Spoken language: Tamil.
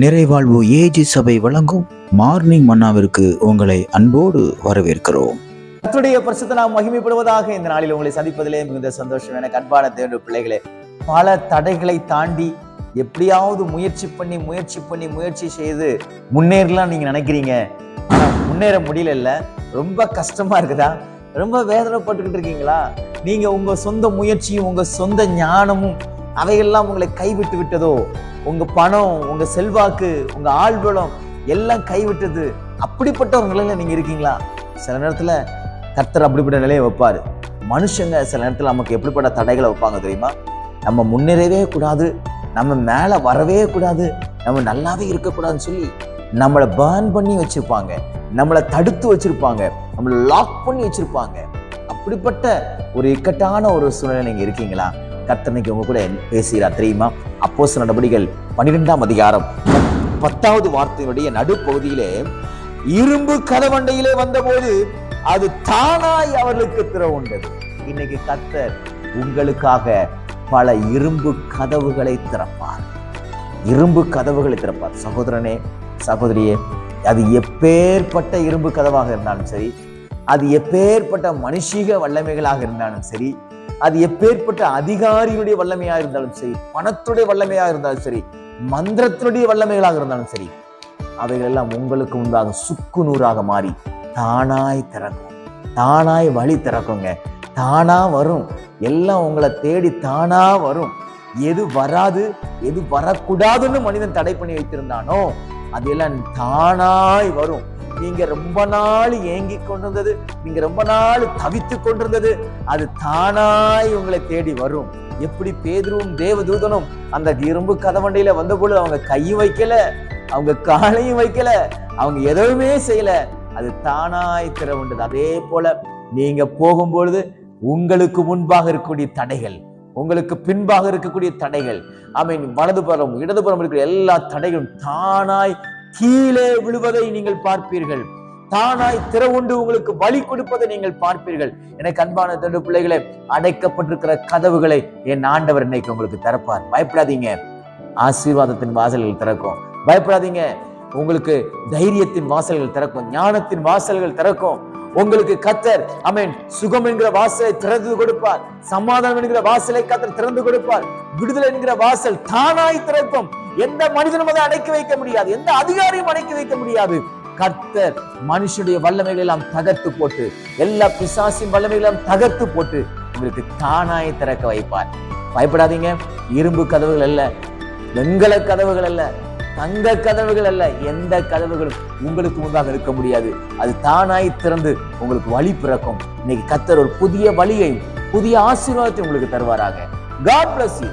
நிறைவாழ்வு ஏஜி சபை வழங்கும் மார்னிங் மன்னாவிற்கு உங்களை அன்போடு வரவேற்கிறோம். கத்துடைய பரிசுத்த நாம் மகிமைப்படுவதாக இந்த நாளில் உங்களை சந்திப்பதிலே மிகுந்த சந்தோஷம். எனக்கு அன்பான தேவனுடைய பிள்ளைகளே பல தடைகளை தாண்டி எப்படியாவது முயற்சி பண்ணி முயற்சி பண்ணி முயற்சி செய்து முன்னேறலாம் நீங்க நினைக்கிறீங்க. முன்னேற முடியல ரொம்ப கஷ்டமா இருக்குதா? ரொம்ப வேதனைப்பட்டுக்கிட்டு இருக்கீங்களா? நீங்க உங்க சொந்த முயற்சியும் உங்க சொந்த ஞானமும் அவையெல்லாம் உங்களை கைவிட்டு விட்டதோ? உங்க பணம் உங்க செல்வாக்கு உங்க ஆள்பலம் எல்லாம் கைவிட்டது. அப்படிப்பட்ட ஒரு நிலையில நீங்க இருக்கீங்களா? சில நேரத்துல கர்த்தர் அப்படிப்பட்ட நிலையை வைப்பாரு. மனுஷங்க சில நேரத்துல நமக்கு எப்படிப்பட்ட தடைகளை வைப்பாங்க தெரியுமா? நம்ம முன்னேறவே கூடாது நம்ம மேல வரவே கூடாது நம்ம நல்லாவே இருக்கக்கூடாதுன்னு சொல்லி நம்மளை பேர்ன் பண்ணி வச்சிருப்பாங்க. நம்மளை தடுத்து வச்சிருப்பாங்க. நம்மளை லாக் பண்ணி வச்சிருப்பாங்க. இப்படிப்பட்ட ஒரு இக்கட்டான ஒரு சூழ்நிலை நீங்க இருக்கீங்களா? கர்த்தனைக்கு உங்க கூட பேசுகிறார். தெரியுமா? அப்போஸ் நடவடிக்கைகள் பன்னிரெண்டாம் அதிகாரம் பத்தாவது வார்த்தையினுடைய நடுப்பகுதியிலே இரும்பு கதவண்டையிலே வந்தபோது அது தானாய் அவர்களுக்கு திறவுண்டது. இன்னைக்கு கத்தர் உங்களுக்காக பல இரும்பு கதவுகளை திறப்பார். இரும்பு கதவுகளை திறப்பார். சகோதரனே சகோதரியே அது எப்பேற்பட்ட இரும்பு கதவாக இருந்தாலும் சரி அது எப்பேற்பட்ட மனுஷீக வல்லமைகளாக இருந்தாலும் சரி அது எப்பேற்பட்ட அதிகாரியுடைய வல்லமையாக இருந்தாலும் சரி பணத்துடைய வல்லமையாக இருந்தாலும் சரி மந்திரத்தினுடைய வல்லமைகளாக இருந்தாலும் சரி அவைகள் எல்லாம் உங்களுக்கு உண்டாக சுக்கு நூறாக மாறி தானாய் திறக்கும். தானாய் வழி திறக்குங்க. தானா வரும். எல்லாம் உங்களை தேடி தானா வரும். எது வராது எது வரக்கூடாதுன்னு மனிதன் தடை பண்ணி வைத்திருந்தானோ அதெல்லாம் தானாய் வரும். நீங்க ரொம்ப நாள் ஏங்கி கொண்டிருந்தது நீங்க ரொம்ப நாள் தவித்து கொண்டிருந்தது அது தானாய் உங்களை தேடி வரும். எப்படி பேதுருவும் தேவதூதனும் அந்த இரும்பு கதவண்டையில வந்த பொழுது அவங்க கையும் வைக்கல அவங்க காலையும் வைக்கல அவங்க எதுவுமே செய்யல அது தானாய் திறவுண்டது. அதே போல நீங்க போகும்பொழுது உங்களுக்கு முன்பாக இருக்கக்கூடிய தடைகள் உங்களுக்கு பின்பாக இருக்கக்கூடிய தடைகள் ஐ மீன் வலதுபுறம் இடதுபுறம் இருக்கிற எல்லா தடைகளும் தானாய் கீழே விழுவதை நீங்கள் பார்ப்பீர்கள். தானாய் திறவுண்டு உங்களுக்கு வழி கொடுப்பதை நீங்கள் பார்ப்பீர்கள். எனக்கு அன்பான தண்டு பிள்ளைகளை அடைக்கப்பட்டிருக்கிற கதவுகளை என் ஆண்டவர் இன்னைக்கு உங்களுக்கு திறப்பார். பயப்படாதீங்க. ஆசீர்வாதத்தின் வாசல்கள் திறக்கும். பயப்படாதீங்க. உங்களுக்கு தைரியத்தின் வாசல்கள் திறக்கும். ஞானத்தின் வாசல்கள் திறக்கும். உங்களுக்கு கத்தர் அமேன் சுகம் என்கிற வாசலை திறந்து கொடுப்பார். சமாதானம் என்கிற வாசலை கத்தர் திறந்து கொடுப்பார். விடுதலை என்கிற வாசல் தானாய் திறக்கும். எந்த மனிதனும் அதை அடைக்க வைக்க முடியாது. எந்த அதிகாரியும் அடைக்கி வைக்க முடியாது. கர்த்தர் மனுஷனுடைய வல்லமைகளை எல்லாம் தகர்த்து போட்டு எல்லா பிசாசின் வல்லமைகளை எல்லாம் தகர்த்து போட்டு உங்களுக்கு தானாய் திறக்க வைப்பார். பயப்படாதீங்க. இரும்பு கதவுகள் அல்ல. வெங்கல கதவுகள் அல்ல. தங்க கதவுகள் அல்ல எந்த கதவுகளும் உங்களுக்கு முன்பாக இருக்க முடியாது. அது தானாய் திறந்து உங்களுக்கு வழி பிறக்கும். இன்னைக்கு கத்தர் ஒரு புதிய வழியை புதிய ஆசீர்வாதத்தை உங்களுக்கு தருவாராக. God bless you